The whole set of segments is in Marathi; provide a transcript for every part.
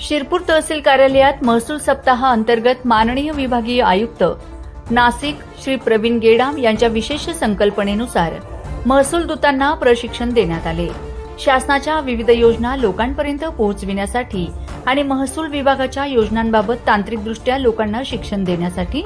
शिरपूर तहसील कार्यालयात महसूल सप्ताह अंतर्गत माननीय विभागीय आयुक्त नाशिक श्री प्रवीण गेडाम यांच्या विशेष संकल्पनेनुसार महसूल दूतांना प्रशिक्षण देण्यात आले. शासनाच्या विविध योजना लोकांपर्यंत पोहोचविण्यासाठी आणि महसूल विभागाच्या योजनांबाबत तांत्रिकदृष्ट्या लोकांना शिक्षण देण्यासाठी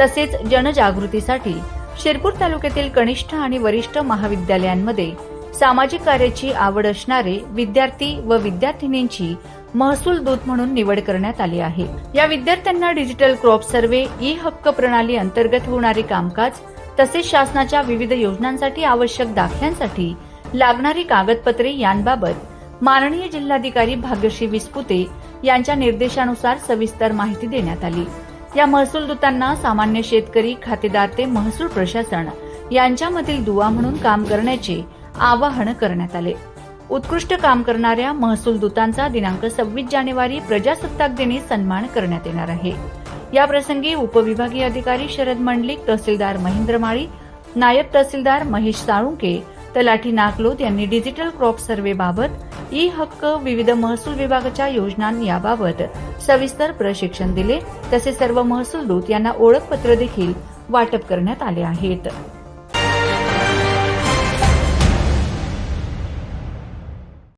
तसेच जनजागृतीसाठी शिरपूर तालुक्यातील कनिष्ठ आणि वरिष्ठ महाविद्यालयांमध्ये सामाजिक कार्याची आवड असणारे विद्यार्थी व विद्यार्थिनींची महसूल दूत म्हणून निवड करण्यात आली आहे. या विद्यार्थ्यांना डिजिटल क्रॉप सर्वे ई हक्क प्रणाली अंतर्गत होणारे कामकाज तसेच शासनाच्या विविध योजनांसाठी आवश्यक दाखल्यांसाठी लागणारी कागदपत्रे यांबाबत माननीय जिल्हाधिकारी भाग्यश्री विस्पुते यांच्या निर्देशानुसार सविस्तर माहिती देण्यात आली. या महसूल दूतांना सामान्य शेतकरी खातेदार ते महसूल प्रशासन यांच्यामधील दुवा म्हणून काम करण्याचे आवाहन करण्यात आले. उत्कृष्ट काम करणाऱ्या महसूल दूतांचा दिनांक सव्वीस जानेवारी प्रजासत्ताक दिनी सन्मान करण्यात येणार आहे. या प्रसंगी उपविभागीय अधिकारी शरद मंडलिक तहसीलदार महेंद्र माळी नायब तहसीलदार महेश साळुंके तलाठी नागलोद यांनी डिजिटल क्रॉप सर्व्हे बाबत ई हक्क विविध महसूल विभागाच्या योजना याबाबत सविस्तर प्रशिक्षण दिले. तसेच सर्व महसूल दूत यांना ओळखपत्र देखील वाटप करण्यात आले आहेत.